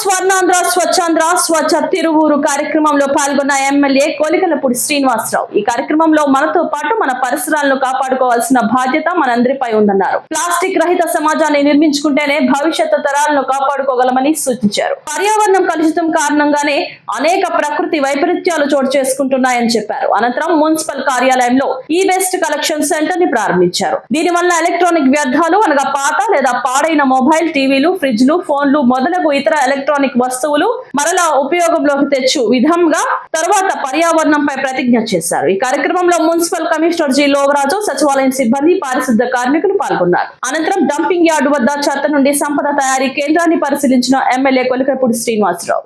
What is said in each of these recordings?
స్వర్ణాంధ్ర స్వచ్ఛాంధ్ర స్వచ్ఛ తిరువూరు కార్యక్రమంలో పాల్గొన్న ఎమ్మెల్యే కోలికలపూడి శ్రీనివాసరావు. ఈ కార్యక్రమంలో మనతో పాటు మన పరిసరాలను కాపాడుకోవాల్సిన బాధ్యత మనందరిపై ఉందన్నారు. ప్లాస్టిక్ రహిత సమాజాన్ని నిర్మించుకుంటేనే భవిష్యత్తు తరాలను కాపాడుకోగలమని సూచించారు. పర్యావరణం కలుషితం కారణంగానే అనేక ప్రకృతి వైపరీత్యాలు చోటు చేసుకుంటున్నాయని చెప్పారు. అనంతరం మున్సిపల్ కార్యాలయంలో ఈ వేస్ట్ కలెక్షన్ సెంటర్ని ప్రారంభించారు. దీనివల్ల ఎలక్ట్రానిక్ వ్యర్థాలు అనగా పాత లేదా పాడైన మొబైల్ టీవీలు ఫ్రిడ్జ్లు ఫోన్లు మొదలగు ఇతర ఎలక్ట్రానిక్ వస్తువులు మరలా ఉపయోగంలోకి తెచ్చు విధంగా తర్వాత పర్యావరణంపై ప్రతిజ్ఞ చేశారు. ఈ కార్యక్రమంలో మున్సిపల్ కమిషనర్ జి. లోవరాజు సచివాలయం సిబ్బంది పారిశుద్ధ కార్మికులు పాల్గొన్నారు. అనంతరం డంపింగ్ యార్డు వద్ద చెత్త నుండి సంపద తయారీ కేంద్రాన్ని పరిశీలించిన ఎమ్మెల్యే కొలికపూడి శ్రీనివాసరావు.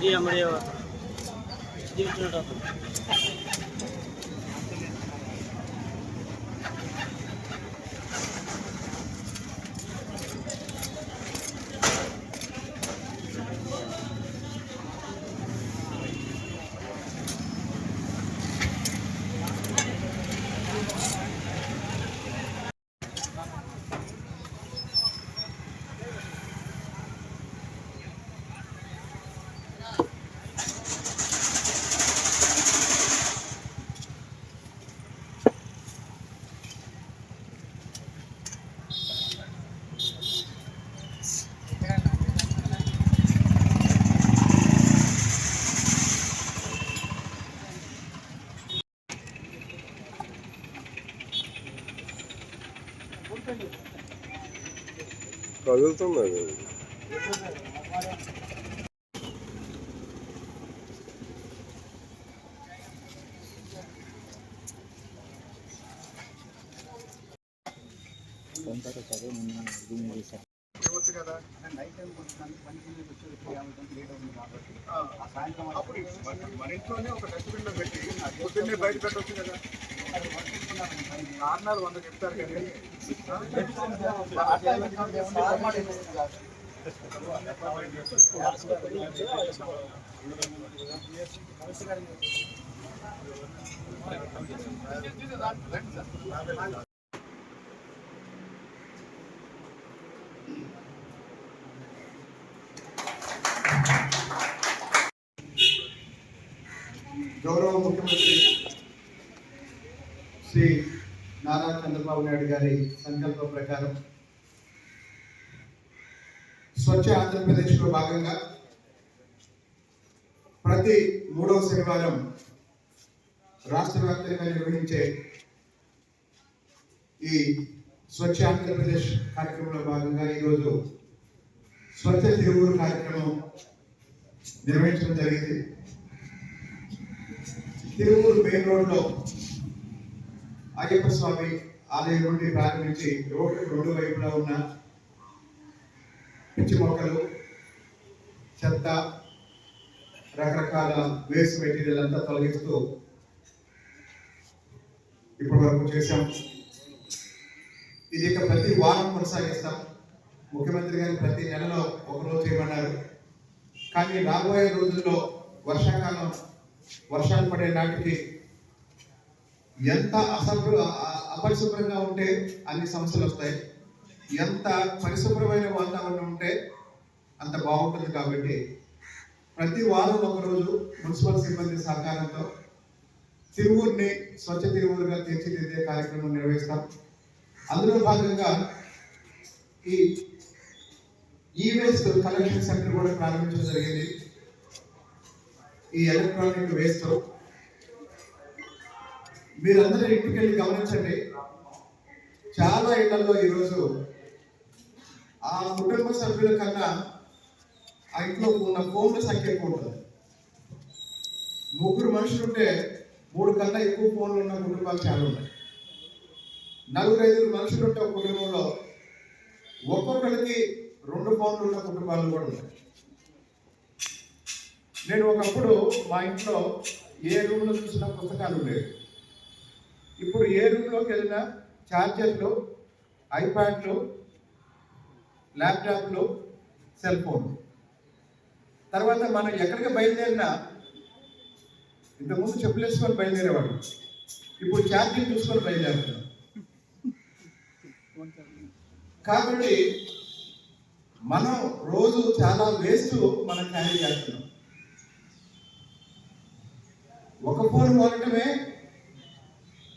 जी हमारे కదులుతున్నాయి కొంత చదువు నిన్న చేశాను కదా నైట్ టైం కొంచెం పని కింద వచ్చి వచ్చి యాభై గంటలు లేట్ అవుతుంది కాబట్టి ఆ సాయంత్రం అప్పుడు మన- ఇంట్లోనే ఒక డస్ట్బిన్ పెట్టి పొద్దున్నే బయట పెట్టవచ్చు కదా వంద చెప్తారు కానీ గౌరవ ముఖ్యమంత్రి శ్రీ నారా చంద్రబాబు నాయుడు గారి సంకల్ప ప్రకారం స్వచ్ఛ ఆంధ్రప్రదేశ్లో భాగంగా ప్రతి మూడవ శనివారం రాష్ట్ర వ్యాప్తంగా నిర్వహించే ఈ స్వచ్ఛ ఆంధ్రప్రదేశ్ కార్యక్రమంలో భాగంగా ఈరోజు స్వచ్ఛ తిరుగురు కార్యక్రమం నిర్వహించడం జరిగింది. తిరువూరు మెయిన్ రోడ్లో అయ్యప్ప స్వామి ఆలయం నుండి ప్రారంభించి రోడ్డు రెండు వైపులా ఉన్న పిచ్చి మొక్కలు చెత్త రకరకాల వేస్ట్ మెటీరియల్ అంతా తొలగిస్తూ ఇప్పటి వరకు చేశాం. ఇది ఇక ప్రతి వారం కొనసాగిస్తాం. ముఖ్యమంత్రి గారు ప్రతి నెలలో ఒకరోజు చేయమన్నారు కానీ రాబోయే రోజుల్లో వర్షాకాలం వర్షాలు పడే నాటికి ఎంత అసభ్ర అపరిశుభ్రంగా ఉంటే అన్ని సమస్యలు వస్తాయి. ఎంత పరిశుభ్రమైన వాతావరణం ఉంటే అంత బాగుంటుంది కాబట్టి ప్రతి వారం ఒకరోజు మున్సిపల్ సిబ్బంది సహకారంతో తిరువూరుని స్వచ్ఛ తిరువూరుగా తీర్చిదిద్దే కార్యక్రమం నిర్వహిస్తాం. అందులో భాగంగా ఈ ఈ వేస్ట్ కలెక్షన్ సెంటర్ కూడా ప్రారంభించడం జరిగింది. ఈ ఎలక్ట్రానిక్ వేస్ట్ మీరందరూ ఇంటికి వెళ్ళి గమనించండి. చాలా ఇళ్ళలో ఈరోజు ఆ కుటుంబ సభ్యుల కన్నా ఆ ఇంట్లో ఉన్న ఫోన్ల సంఖ్య ఎక్కువ ఉంటుంది. ముగ్గురు మనుషులు ఉంటే మూడు కన్నా ఎక్కువ ఫోన్లు ఉన్న కుటుంబాలు చాలా ఉన్నాయి. నలుగురు ఐదుగురు మనుషులు ఉంటే ఒక కుటుంబంలో ఒక్కొక్కరికి రెండు ఫోన్లు ఉన్న కుటుంబాలు కూడా ఉన్నాయి. నేను ఒకప్పుడు మా ఇంట్లో ఏ రూమ్లో చూసినా పుస్తకాలు ఉండేవి. ఇప్పుడు ఏ రూమ్లోకి వెళ్ళినా ఛార్జర్లు ఐప్యాడ్లు ల్యాప్టాప్లు సెల్ ఫోన్లు. తర్వాత మనం ఎక్కడికి బయలుదేరినా ఇంతకుముందు చెప్పులు వేసుకొని బయలుదేరేవాడు ఇప్పుడు ఛార్జింగ్ చూసుకొని బయలుదేరుతున్నాం కాబట్టి మనం రోజు చాలా వేస్ట్ మనం క్యారీ చేస్తున్నాం. ఒక ఫోన్ కొనటమే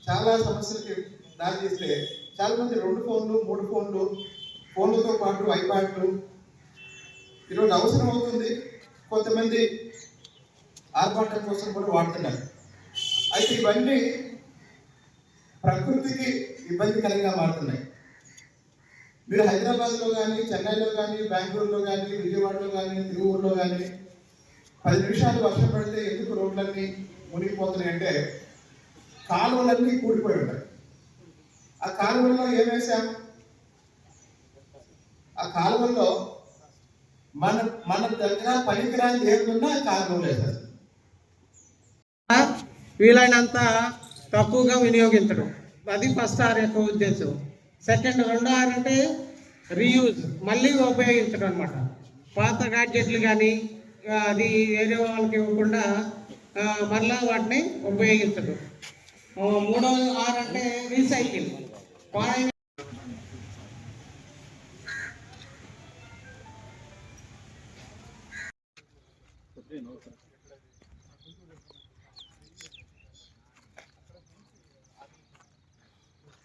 చాలా సమస్యలకి దారితీస్తే చాలా మంది రెండు ఫోన్లు మూడు ఫోన్లు ఫోన్లతో పాటు ఐప్యాడ్లు. ఈరోజు అవసరం అవుతుంది. కొంతమంది ఆర్భాటం కోసం కూడా వాడుతున్నారు. అయితే ఇవన్నీ ప్రకృతికి ఇబ్బందికరంగా మారుతున్నాయి మీరు హైదరాబాద్లో కానీ చెన్నైలో కానీ బెంగళూరులో కానీ విజయవాడలో కానీ తిరువూరులో కానీ పది నిమిషాలు వర్షం పడితే ఎందుకు రోడ్లన్నీ మునిగిపోతున్నాయి అంటే కాలువలన్నీ కూడిపోయి ఉంటాయి. ఆ కాలువల్లో ఏం వేసాం ఆ కాలువల్లో మన మన దగ్గర పనికిరాని ఏమున్నా ఆ కాలువలు వేసారు వీలైనంత తక్కువగా వినియోగించడం. అది ఫస్ట్ ఆర్ యొక్క ఉద్దేశం. సెకండ్ రెండో ఆర్ అంటే రీయూజ్ మళ్ళీ ఉపయోగించడం అనమాట పాత గాడ్జెట్లు కానీ అది వేరే వాళ్ళకి ఇవ్వకుండా మరలా వాటిని ఉపయోగించడం ఆ, మూడో ఆర్ అంటే రీసైకిల్ పాడైన